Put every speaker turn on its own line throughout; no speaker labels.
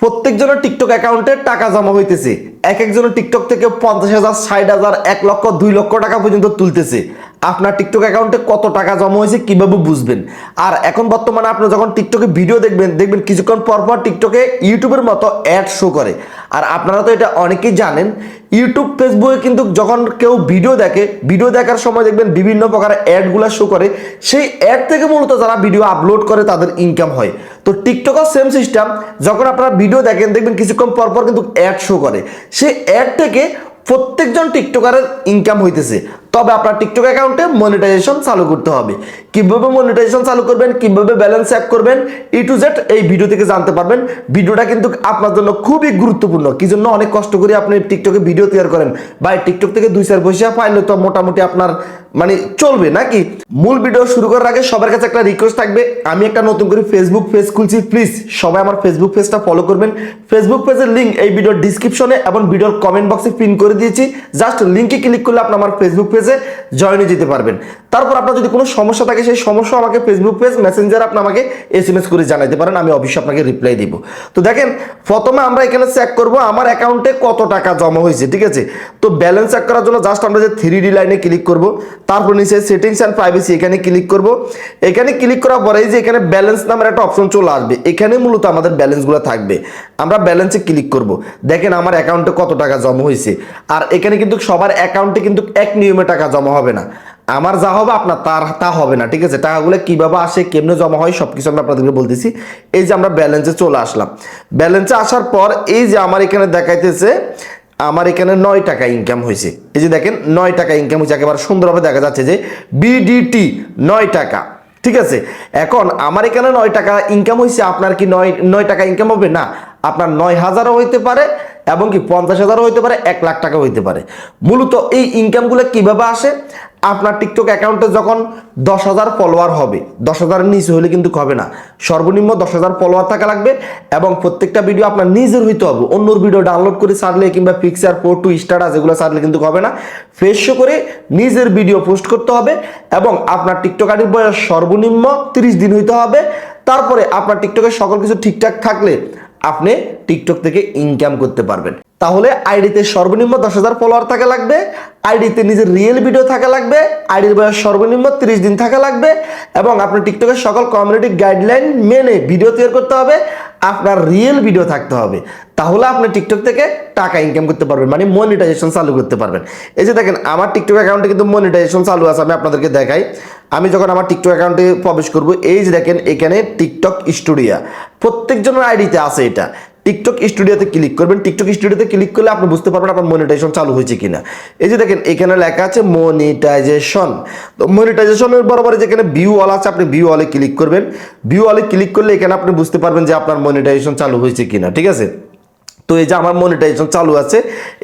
প্রত্যেকজনের TikTok অ্যাকাউন্টে টাকা জমা হইতেছে। এক একজনের টিকটক থেকে পঞ্চাশ হাজার, ষাট হাজার, এক লক্ষ, দুই লক্ষ টাকা পর্যন্ত তুলতেছে। আপনার টিকটক অ্যাকাউন্টে কত টাকা জমা হয়েছে কীভাবে বুঝবেন? আর এখন বর্তমানে আপনি যখন টিকটকে ভিডিও দেখবেন দেখবেন কিছুক্ষণ পর পর টিকটকে ইউটিউবের মতো অ্যাড শো করে। আর আপনারা তো এটা অনেকেই জানেন ইউটিউব ফেসবুকে কিন্তু যখন কেউ ভিডিও দেখে ভিডিও দেখার সময় দেখবেন বিভিন্ন প্রকার অ্যাডগুলো শো করে। সেই অ্যাড থেকে মূলত যারা ভিডিও আপলোড করে, তাদের ইনকাম হয়। তো টিকটকও সেম সিস্টেম যখন আপনারা ভিডিও দেখেন, দেখবেন কিছুক্ষণ পর পর কিন্তু অ্যাড শো করে। সেই অ্যাড থেকে প্রত্যেকজন টিকটকারের ইনকাম হইতেছে। তবে আপনার টিকটক অ্যাকাউন্টে মনিটাইজেশন চালু করতে হবে। কীভাবে মনিটাইজেশন চালু করবেন, কীভাবে ব্যালেন্স অ্যাপ করবেন ই টু জেড এই ভিডিও থেকে জানতে পারবেন। ভিডিওটা কিন্তু আপনার জন্য খুবই গুরুত্বপূর্ণ। কি জন্য অনেক কষ্ট করে আপনি টিকটকে ভিডিও তৈরি করেন? বা টিকটক থেকে দুই চার পয়সা পাইলে তো মোটামুটি আপনার মানে চলবে নাকি? মূল ভিডিও শুরু করার আগে সবার কাছে একটা রিকোয়েস্ট থাকবে। আমি একটা নতুন করে ফেসবুক পেজ খুলছি। প্লিজ সবাই আমার ফেসবুক পেজটা ফলো করবেন। ফেসবুক পেজের লিঙ্ক এই ভিডিওর ডিসক্রিপশনে এবং ভিডিওর কমেন্ট বক্সে পিন করে দিয়েছি। জাস্ট লিঙ্কে ক্লিক করলে আপনি আমার ফেসবুক পেজে জয়েনে যেতে পারবেন। তারপর আপনার যদি কোনো সমস্যা থাকে, সেই সমস্যা আমাকে ফেসবুক পেজ মেসেঞ্জার আপনি আমাকে এস এম এস করে জানাতে পারেন। আমি অবশ্যই আপনাকে রিপ্লাই দিব। তো দেখেন, প্রথমে আমরা এখানে চেক করব আমার অ্যাকাউন্টে কত টাকা জমা হয়েছে, ঠিক আছে? তো ব্যালেন্স চেক করার জন্য জাস্ট আমরা যে থ্রি ডি লাইনে ক্লিক করব। তারপর নিচে সেটিংস অ্যান্ড প্রাইভেসি এখানে ক্লিক করব। এখানে ক্লিক করার পরে এই যে এখানে ব্যালেন্স নামের একটা অপশন চলে আসবে। এখানে মূলত আমাদের ব্যালেন্সগুলো থাকবে। আমরা ব্যালেন্সে ক্লিক করব। দেখেন আমার অ্যাকাউন্টে কত টাকা জমা হয়েছে। আর এখানে কিন্তু সবার অ্যাকাউন্টে কিন্তু এক নিয়মে টাকা জমা হবে না। আমার যা হবে আপনার তার, তা হবে না, ঠিক আছে? টাকাগুলো কীভাবে আসে, কেমনে জমা হয় সব কিছু আমি আপনাদেরকে বলতেছি। এই যে আমরা ব্যালেন্সে চলে আসলাম। ব্যালেন্সে আসার পর এই যে আমার এখানে দেখাইতেছে আমার এখানে নয় টাকা ইনকাম হয়েছে। এই যে দেখেন, নয় টাকা ইনকাম হয়েছে। একেবারে সুন্দরভাবে দেখা যাচ্ছে যে বিডিটি নয় টাকা। ঠিক আছে? এখন আমার এখানে নয় টাকা ইনকাম হয়েছে, আপনার কি নয় নয় টাকা ইনকাম হবে? না, আপনার নয় হাজারও হইতে পারে এবং কি পঞ্চাশ হাজারও হইতে পারে, এক লাখ টাকা হইতে পারে। মূলত এই ইনকামগুলো কীভাবে আসে? আপনার টিকটক অ্যাকাউন্টে যখন দশ হাজার ফলোয়ার হবে, দশ হাজারের নিচে হলে কিন্তু হবে না। সর্বনিম্ন দশ হাজার ফলোয়ার থাকা লাগবে এবং প্রত্যেকটা ভিডিও আপনার নিজের হইতে হবে। অন্যর ভিডিও ডাউনলোড করে ছাড়লে কিংবা পিকচার ফোর টু স্টারাস এগুলো ছাড়লে কিন্তু হবে না। ফেস শো করে নিজের ভিডিও পোস্ট করতে হবে এবং আপনার টিকটক আইডির বয়স সর্বনিম্ন তিরিশ দিন হইতে হবে। তারপরে আপনার টিকটকের সকল কিছু ঠিকঠাক থাকলে আপনি টিকটক থেকে ইনকাম করতে পারবেন। তাহলে আইডিতে সর্বনিম্ন দশ হাজার ফলোয়ার থাকা লাগবে, আইডিতে নিজের রিয়েল ভিডিও থাকা লাগবে, আইডির বয়স সর্বনিম্ন তিরিশ দিন থাকা লাগবে, এবং আপনার টিকটকের সকল কমিউনিটি গাইডলাইন মেনে ভিডিও তৈরি করতে হবে, আপনার রিয়েল ভিডিও থাকতে হবে। তাহলে আপনি টিকটক থেকে টাকা ইনকাম করতে পারবেন মানে মনিটাইজেশন চালু করতে পারবেন। এই যে দেখেন, আমার টিকটক অ্যাকাউন্টে কিন্তু মনিটাইজেশন চালু আছে, আমি আপনাদেরকে দেখাই। আমি যখন আমার টিকটক অ্যাকাউন্টে প্রবেশ করব, এই যে দেখেন, এখানে টিকটক স্টুডিয়া প্রত্যেকজনের আইডিতে আছে এটা। টিকটক স্টুডিওতে ক্লিক করবেন। টিকটক স্টুডিওতে ক্লিক করলে আপনি বুঝতে পারবেন আপনার মনিটাইজেশন চালু হয়েছে কিনা। এই যে দেখেন, এখানে লেখা আছে মনিটাইজেশন তো মনিটাইজেশনের বরাবর যেখানে ভিউ অল আছে, আপনি ভিউ অলে ক্লিক করবেন। ভিউ অলে ক্লিক করলে এখানে আপনি বুঝতে পারবেন যে আপনার মনিটাইজেশন চালু হয়েছে কিনা, ঠিক আছে? তো এই যে আমার মনিটাইজেশন চালু আছে,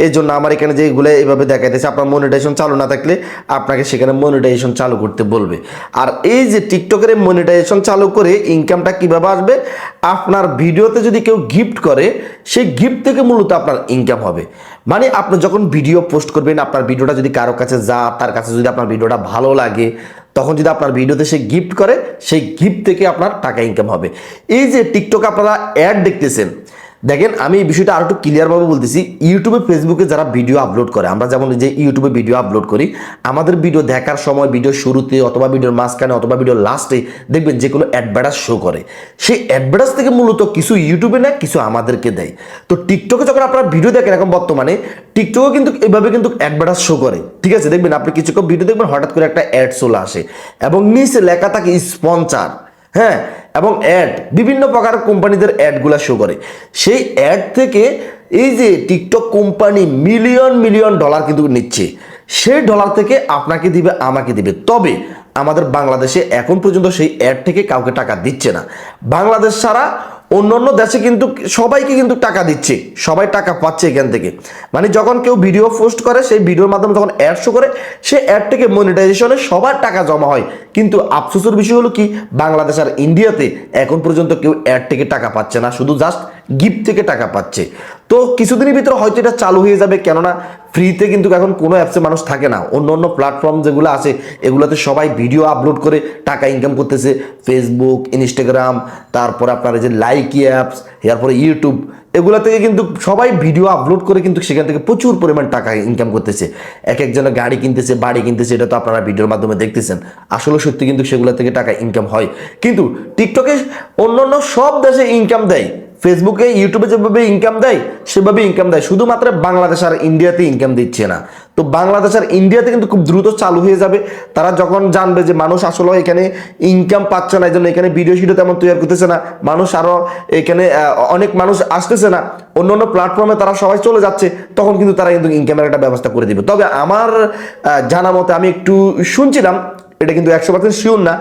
এই জন্য আমার এখানে যে এগুলো এইভাবে দেখাইতেছে, আপনার মনিটাইজেশন চালু না থাকলে আপনাকে সেখানে মনিটাইজেশন চালু করতে বলবে। আর এই যে টিকটকের মনিটাইজেশন চালু করে ইনকামটা কীভাবে আসবে, আপনার ভিডিওতে যদি কেউ গিফট করে, সেই গিফট থেকে মূলত আপনার ইনকাম হবে। মানে আপনি যখন ভিডিও পোস্ট করবেন, আপনার ভিডিওটা যদি কারও কাছে যা, তার কাছে যদি আপনার ভিডিওটা ভালো লাগে, তখন যদি আপনার ভিডিওতে সে গিফট করে, সেই গিফট থেকে আপনার টাকা ইনকাম হবে। এই যে টিকটক আপনারা অ্যাড দেখতেছেন দেখেন, আমি এই বিষয়টা আরও একটু ক্লিয়ারভাবে বলতেছি। ইউটিউবে ফেসবুকে যারা ভিডিও আপলোড করে, আমরা যেমন যে ইউটিউবে ভিডিও আপলোড করি, আমাদের ভিডিও দেখার সময় ভিডিও শুরুতে অথবা ভিডিওর মাঝখানে অথবা ভিডিওর লাস্টে দেখবেন যে কোনো অ্যাডভার্টাইজ শো করে। সেই অ্যাডভার্টাইজ থেকে মূলত কিছু ইউটিউবে না, কিছু আমাদেরকে দেয়। তো টিকটকে যখন আপনারা ভিডিও দেখেন এখন বর্তমানে টিকটকও কিন্তু এভাবে কিন্তু অ্যাডভার্টাইজ শো করে। ঠিক আছে, দেখবেন আপনি কিছুক্ষণ ভিডিও দেখবেন, হঠাৎ করে একটা অ্যাড চলে আসে। এবং নিচে লেখা থাকে স্পন্সার হ্যাঁ এবং অ্যাড বিভিন্ন প্রকার কোম্পানিদের অ্যাডগুলো শো করে। সেই অ্যাড থেকে এই যে TikTok company million million dollar কিন্তু নিচ্ছে, সেই ডলার থেকে আপনাকে দিবে, আমাকে দিবে। তবে আমাদের বাংলাদেশে এখন পর্যন্ত সেই অ্যাড থেকে কাউকে টাকা দিচ্ছে না। বাংলাদেশ ছাড়া অন্য অন্য দেশে কিন্তু সবাইকে কিন্তু টাকা দিচ্ছে, সবাই টাকা পাচ্ছে এখান থেকে। মানে যখন কেউ ভিডিও পোস্ট করে, সেই ভিডিওর মাধ্যমে যখন অ্যাড শো করে, সেই অ্যাড থেকে মনিটাইজেশনে সবার টাকা জমা হয়। কিন্তু আফসোসের বিষয় হলো কি, বাংলাদেশ আর ইন্ডিয়াতে এখন পর্যন্ত কেউ অ্যাড থেকে টাকা পাচ্ছে না, শুধু জাস্ট গিফট থেকে টাকা পাচ্ছে। তো কিছুদিনের ভিতরে হয়তো এটা চালু হয়ে যাবে, কেননা ফ্রিতে কিন্তু এখন কোনো অ্যাপসে মানুষ থাকে না। অন্য অন্য প্ল্যাটফর্ম যেগুলো আছে, এগুলোতে সবাই ভিডিও আপলোড করে টাকা ইনকাম করতেছে। ফেসবুক ইনস্টাগ্রাম তারপরে আপনার যে লাইকি অ্যাপস এরপরে ইউটিউব এগুলো থেকে কিন্তু সবাই ভিডিও আপলোড করে কিন্তু সেখান থেকে প্রচুর পরিমাণ টাকা ইনকাম করতেছে। এক একজনের গাড়ি কিনতেছে, বাড়ি কিনতেছে, এটা তো আপনারা ভিডিওর মাধ্যমে দেখতেছেন। আসলে সত্যি কিন্তু সেগুলো থেকে টাকা ইনকাম হয়। কিন্তু টিকটকে অন্য অন্য সব দেশে ইনকাম দেয়। ফেসবুকে ইউটিউবে যেভাবে ইনকাম দেয়, সেভাবে ইনকাম দেয়। শুধুমাত্র বাংলাদেশ আর ইন্ডিয়াতে ইনকাম দিচ্ছে না। তো বাংলাদেশ আর ইন্ডিয়াতে কিন্তু খুব দ্রুত চালু হয়ে যাবে। তারা যখন জানবে যে মানুষ আসলে এখানে ইনকাম পাচ্ছে না এই জন্য এখানে ভিডিও শিডিও তেমন তৈরি করতেছে না, মানুষ আরও এখানে অনেক মানুষ আসতেছে না, অন্য অন্য প্ল্যাটফর্মে তারা সবাই চলে যাচ্ছে, তখন কিন্তু তারা কিন্তু ইনকামের একটা ব্যবস্থা করে দিবে। তবে আমার জানা মতে আমি একটু শুনছিলাম এটা কিন্তু একশো পার্সেন্ট শিওর না।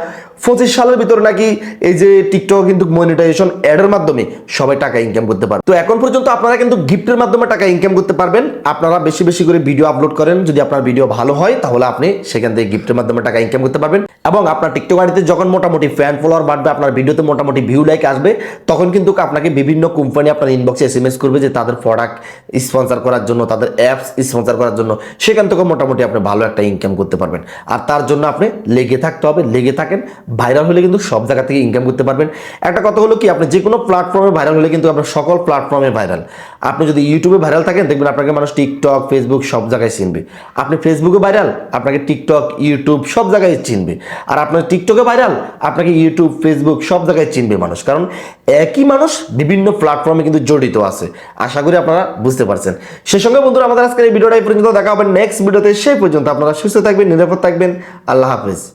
পঁচিশ সালের ভিতরে নাকি এই যে টিকটক কিন্তু মনিটাইজেশন অ্যাডের মাধ্যমে সবাই টাকা ইনকাম করতে পারবে। তো এখন পর্যন্ত আপনারা কিন্তু গিফটের মাধ্যমে টাকা ইনকাম করতে পারবেন। আপনারা বেশি বেশি করে ভিডিও আপলোড করেন। যদি আপনার ভিডিও ভালো হয়, তাহলে আপনি সেখান থেকে গিফটের মাধ্যমে টাকা ইনকাম করতে পারবেন। এবং আপনার টিকটক আইডিতে যখন মোটামুটি ফ্যান ফলোয়ার বাড়বে, আপনার ভিডিওতে মোটামুটি ভিউ লাইক আসবে, তখন কিন্তু আপনাকে বিভিন্ন কোম্পানি আপনার ইনবক্সে এস এম এস করবে যে তাদের প্রোডাক্ট স্পন্সর করার জন্য, তাদের অ্যাপস স্পন্সর করার জন্য। সেখান থেকে মোটামুটি আপনি ভালো একটা ইনকাম করতে পারবেন। আর তার জন্য আপনি লেগে থাকতে হবে, লেগে থাকেন ভাইরাল হলে কিন্তু সব জায়গা থেকে ইনকাম করতে পারবেন। একটা কথা হলো কি, আপনি যে কোনো প্ল্যাটফর্মে ভাইরাল হলে কিন্তু আপনার সকল প্ল্যাটফর্মে ভাইরাল আপনি যদি ইউটিউবে ভাইরাল থাকেন, দেখবেন আপনাকে মানুষ টিকটক, ফেসবুক সব জায়গায় চিনবে। আপনি ফেসবুকে ভাইরাল, আপনাকে টিকটক, ইউটিউব সব জায়গায় চিনবে। আর আপনার টিকটকে ভাইরাল, আপনাকে ইউটিউব, ফেসবুক সব জায়গায় চিনবে মানুষ। কারণ একই মানুষ বিভিন্ন প্ল্যাটফর্মে কিন্তু জড়িত আছে। আশা করি আপনারা বুঝতে পারছেন। সেই সঙ্গে বন্ধুরা, আমাদের আজকের এই ভিডিওটা এই পর্যন্ত। দেখা হবে নেক্সট ভিডিওতে। সেই পর্যন্ত আপনারা সুস্থ থাকবেন, নিরাপদ থাকবেন। আল্লাহ হাফেজ।